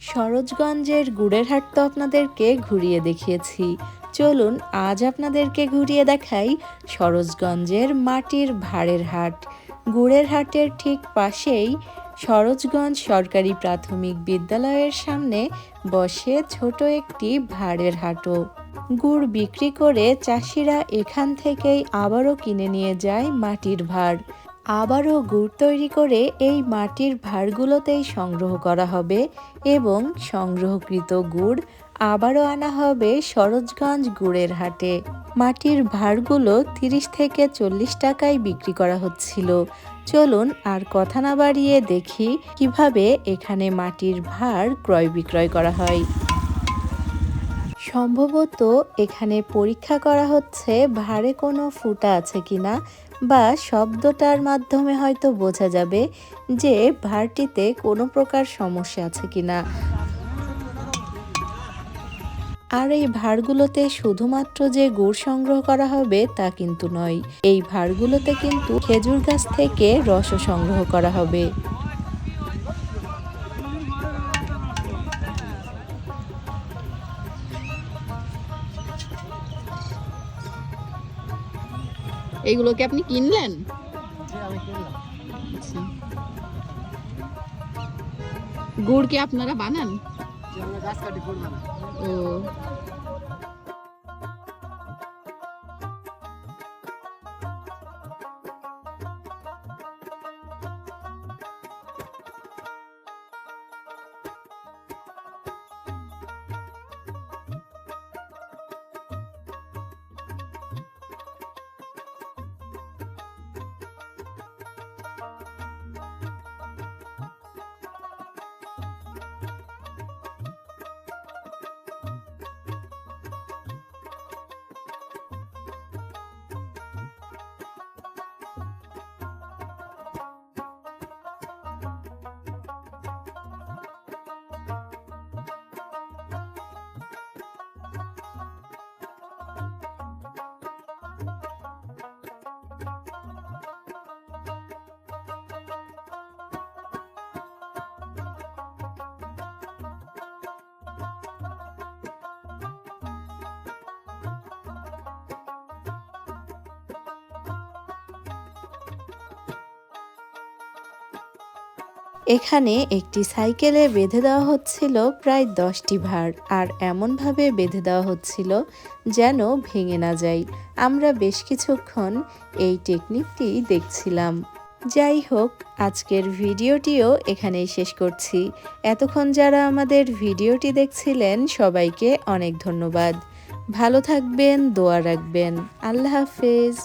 সরোজগঞ্জের গুড়ের হাট তো আপনাদেরকে ঘুরিয়ে দেখিয়েছি। চলুন আজ আপনাদেরকে ঘুরিয়ে দেখাই সরোজগঞ্জের মাটির ভাড়ের হাট। গুড়ের হাটের ঠিক পাশেই সরোজগঞ্জ সরকারি প্রাথমিক বিদ্যালয়ের সামনে বসে ছোট একটি ভাড়ের হাটও। গুড় বিক্রি করে চাষিরা এখান থেকেই আবারও কিনে নিয়ে যায় মাটির ভাড় আবারও গুড় তৈরি করে এই মাটির ভাঁড়গুলোতেই সংগ্রহ করা হবে এবং সংগ্রহকৃত গুড় আবারও আনা হবে সরোজগঞ্জ গুড়ের হাটে। মাটির ভাঁড়গুলো তিরিশ থেকে চল্লিশ টাকায় বিক্রি করা হচ্ছিল। চলুন আর কথা না বাড়িয়ে দেখি কীভাবে এখানে মাটির ভাঁড় ক্রয় বিক্রয় করা হয়। সম্ভবত এখানে পরীক্ষা করা হচ্ছে ভারে কোনো ফুটা আছে কিনা বা শব্দটার মাধ্যমে হয়তো বোঝা যাবে যে ভারটিতে কোনো প্রকার সমস্যা আছে কিনা। আর এই ভাড়গুলোতে শুধুমাত্র যে গুড় সংগ্রহ করা হবে তা কিন্তু নয়, এই ভাড়গুলোতে কিন্তু খেজুর গাছ থেকে রস সংগ্রহ করা হবে। এইগুলো কি আপনি কিনলেন? আচ্ছা। গুড় কি আপনারা বানান? ও। এখানে একটি সাইকেলে বেঁধে দেওয়া হচ্ছিল প্রায় দশটি ভাড় আর এমনভাবে বেঁধে দেওয়া হচ্ছিল যেন ভেঙে না যায়। আমরা বেশ কিছুক্ষণ এই টেকনিকটি দেখছিলাম। যাই হোক, আজকের ভিডিওটিও এখানেই শেষ করছি। এতক্ষণ যারা আমাদের ভিডিওটি দেখছিলেন, সবাইকে অনেক ধন্যবাদ। ভালো থাকবেন, দোয়া রাখবেন। আল্লাহ হাফেজ।